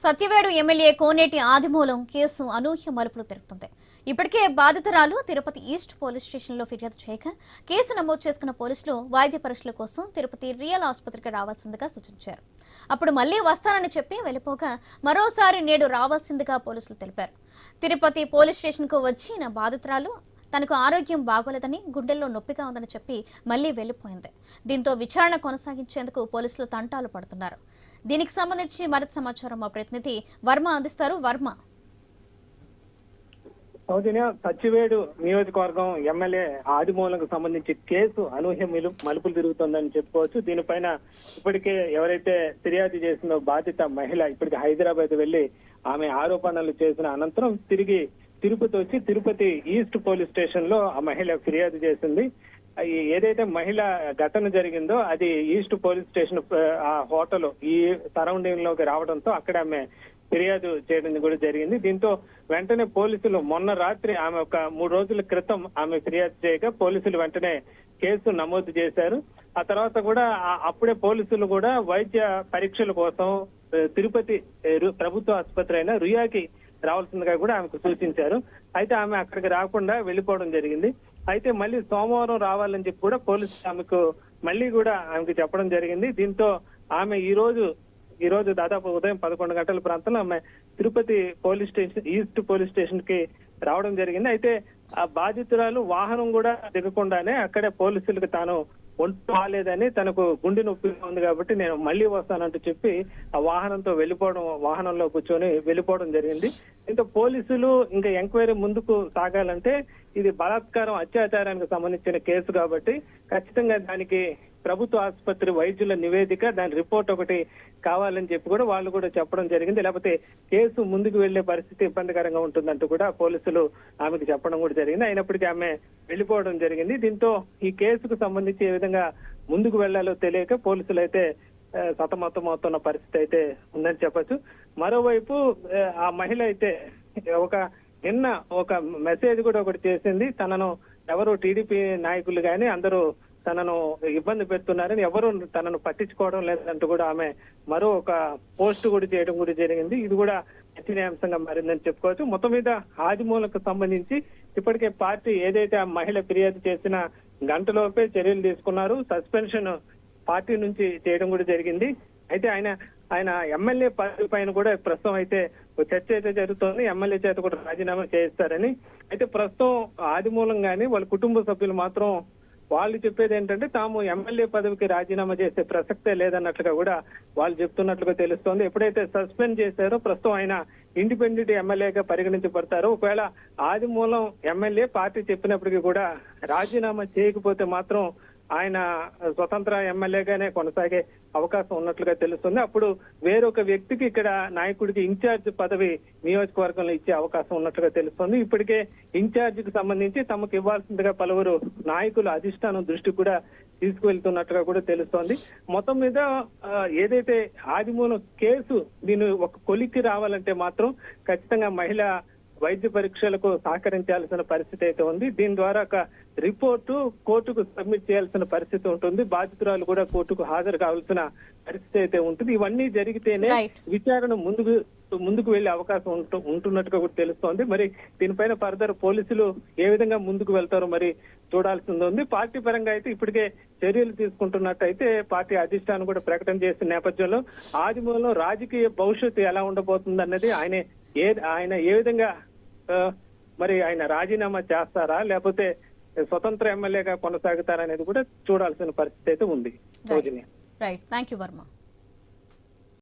Satyavedu MLA Koneti Adimulam case అనూహ్య మలుపులు తిరుగుతుంది. ఇప్పటికే బాధితురాలు తిరుపతి ఈస్ట్ పోలీస్ స్టేషన్లో ఫిర్యాదు చేయక కేసు నమోదు చేసుకున్న పోలీసులు వైద్య పరీక్షల కోసం తిరుపతి రియల్ ఆసుపత్రికి రావాల్సిందిగా సూచించారు. అప్పుడు మళ్ళీ వస్తానని చెప్పి వెళ్ళిపోగా మరోసారి నేడు రావాల్సిందిగా పోలీసులు తెలిపారు. తిరుపతి పోలీస్ స్టేషన్కు వచ్చిన బాధితురాలు తనకు ఆరోగ్యం బాగోలేదని గుండెల్లో నొప్పిగా ఉందని చెప్పి మళ్ళీ వెళ్ళిపోయింది దీంతో విచారణ కొనసాగించేందుకు పోలీసులు తంటాలు పడుతున్నారు. దీనికి సంబంధించి మరింత సమాచారం మా ప్రతినిధి వర్మ అందిస్తారు. వర్మ. సౌజన్య సచ్చివేడు నియోజకవర్గం ఎమ్మెల్యే ఆదిమూలంకు సంబంధించి కేసు అనూహ్య మలుపులు తిరుగుతోందని చెప్పుకోవచ్చు. దీనిపైన ఇప్పటికే ఎవరైతే ఫిర్యాదు చేసిందో బాధిత మహిళ ఇప్పటికి హైదరాబాద్ వెళ్ళి ఆమె ఆరోపణలు చేసిన అనంతరం తిరిగి తిరుపతి వచ్చి తిరుపతి ఈస్ట్ పోలీస్ స్టేషన్లో ఆ మహిళ ఫిర్యాదు చేసింది. ఏదైతే మహిళ ఘటన జరిగిందో అది ఈస్ట్ పోలీస్ స్టేషన్ ఆ, హోటల్ ఈ సరౌండింగ్లోకి రావడంతో అక్కడ ఆమె ఫిర్యాదు చేయడం కూడా జరిగింది. దీంతో వెంటనే పోలీసులు మొన్న రాత్రి ఆమె ఒక మూడు రోజుల క్రితం ఆమె ఫిర్యాదు చేయగా పోలీసులు వెంటనే కేసు నమోదు చేశారు. ఆ తర్వాత కూడా అప్పుడే పోలీసులు కూడా వైద్య పరీక్షల కోసం తిరుపతి రు- ప్రభుత్వ ఆసుపత్రి అయిన రుయాకి రావాల్సిందిగా కూడా ఆమెకు సూచించారు. అయితే ఆమె అక్కడికి రాకుండా వెళ్ళిపోవడం జరిగింది. అయితే మళ్ళీ సోమవారం రావాలని చెప్పి కూడా పోలీసులు ఆమెకు మళ్ళీ కూడా ఆమెకు చెప్పడం జరిగింది. దీంతో ఆమె ఈ రోజు ఈ రోజు దాదాపు ఉదయం పదకొండు గంటల ప్రాంతంలో ఆమె Tirupati police station east police స్టేషన్కి రావడం జరిగింది. అయితే ఆ బాధితురాలు వాహనం కూడా దిగకుండానే అక్కడే పోలీసులకు తాను ఒంటు బాగాలేదని తనకు గుండె నొప్పి ఉంది కాబట్టి నేను మళ్ళీ వస్తానంటూ చెప్పి ఆ వాహనంతో వెళ్ళిపోవడం వాహనంలో కూర్చొని వెళ్ళిపోవడం జరిగింది. దీంతో పోలీసులు ఇంకా ఎంక్వైరీ ముందుకు సాగాలంటే ఇది బలాత్కారం అత్యాచారానికి సంబంధించిన కేసు కాబట్టి ఖచ్చితంగా దానికి ప్రభుత్వ ఆసుపత్రి వైద్యుల నివేదిక దాని రిపోర్ట్ ఒకటి కావాలని చెప్పి కూడా వాళ్ళు కూడా చెప్పడం జరిగింది. లేకపోతే కేసు ముందుకు వెళ్ళే పరిస్థితి ఇబ్బందికరంగా ఉంటుందంటూ కూడా పోలీసులు ఆమెకు చెప్పడం కూడా జరిగింది. అయినప్పటికీ ఆమె వెళ్ళిపోవడం జరిగింది. దీంతో ఈ కేసుకు సంబంధించి ఏ విధంగా ముందుకు వెళ్ళాలో తెలియక పోలీసులు అయితే సతమతం అవుతున్న పరిస్థితి అయితే ఉందని చెప్పొచ్చు. మరోవైపు ఆ, మహిళ అయితే ఒక నిన్న ఒక మెసేజ్ కూడా ఒకటి చేసింది. తనను ఎవరు టీడీపీ నాయకులు కానీ అందరూ తనను ఇబ్బంది పెడుతున్నారని ఎవరు తనను పట్టించుకోవడం లేదంటూ కూడా ఆమె మరో ఒక పోస్ట్ కూడా చేయడం కూడా జరిగింది. ఇది కూడా చర్చనీయాంశంగా మారిందని చెప్పుకోవచ్చు. మొత్తం మీద ఆదిమూలకు సంబంధించి ఇప్పటికే పార్టీ ఏదైతే ఆ మహిళ ఫిర్యాదు చేసిన గంటలోపే చర్యలు తీసుకున్నారు. సస్పెన్షన్ పార్టీ నుంచి చేయడం కూడా జరిగింది. అయితే ఆయన ఆయన ఎమ్మెల్యే పదవి పైన కూడా ప్రస్తుతం అయితే చర్చ అయితే జరుగుతోంది. ఎమ్మెల్యే చేత కూడా రాజీనామా చేయిస్తారని. అయితే ప్రస్తుతం ఆదిమూలం కానీ వాళ్ళ కుటుంబ సభ్యులు మాత్రం వాళ్ళు చెప్పేది ఏంటంటే తాము ఎమ్మెల్యే పదవికి రాజీనామా చేసే ప్రసక్తే లేదన్నట్లుగా కూడా వాళ్ళు చెప్తున్నట్లుగా తెలుస్తోంది. ఎప్పుడైతే సస్పెండ్ చేశారో ప్రస్తుతం ఆయన ఇండిపెండెంట్ ఎమ్మెల్యేగా పరిగణించబడతారు. ఒకవేళ ఆది మూలం ఎమ్మెల్యే పార్టీ చెప్పినప్పటికీ కూడా రాజీనామా చేయకపోతే మాత్రం ఆయన స్వతంత్ర ఎమ్మెల్యేగానే కొనసాగే అవకాశం ఉన్నట్లుగా తెలుస్తుంది. అప్పుడు వేరొక వ్యక్తికి ఇక్కడ నాయకుడికి ఇన్ఛార్జ్ పదవి నియోజకవర్గంలో ఇచ్చే అవకాశం ఉన్నట్లుగా తెలుస్తుంది. ఇప్పటికే ఇన్ఛార్జికి సంబంధించి తమకు ఇవ్వాల్సిందిగా పలువురు నాయకులు అధిష్టానం దృష్టి కూడా తీసుకువెళ్తున్నట్టుగా కూడా తెలుస్తోంది. మొత్తం మీద ఏదైతే ఆదిమూలం కేసు దీని ఒక కొలిక్కి రావాలంటే మాత్రం ఖచ్చితంగా మహిళ వైద్య పరీక్షలకు సహకరించాల్సిన పరిస్థితి అయితే ఉంది. దీని ద్వారా ఒక రిపోర్టు కోర్టుకు సబ్మిట్ చేయాల్సిన పరిస్థితి ఉంటుంది. బాధితురాలు కూడా కోర్టుకు హాజరు కావాల్సిన పరిస్థితి అయితే ఉంటుంది. ఇవన్నీ జరిగితేనే. విచారణ ముందుకు ముందుకు వెళ్ళే అవకాశం ఉంటు- ఉంటున్నట్టుగా కూడా తెలుస్తోంది. మరి దీనిపైన ఫర్దర్ పోలీసులు ఏ విధంగా ముందుకు వెళ్తారో మరి చూడాల్సింది ఉంది. పార్టీ పరంగా అయితే ఇప్పటికే చర్యలు తీసుకుంటున్నట్టయితే పార్టీ అధిష్టానం కూడా ప్రకటన చేసిన నేపథ్యంలో ఆదిమూలంలో రాజకీయ భవిష్యత్తు ఎలా ఉండబోతుంది అన్నది ఆయన ఏ ఆయన ఏ విధంగా మరి ఆయన రాజీనామా చేస్తారా? లేకపోతే స్వతంత్ర ఎమ్మెల్యేగా కొనసాగుతారా అనేది కూడా చూడాల్సిన పరిస్థితి అయితే ఉంది. Soujanya right thank you Varma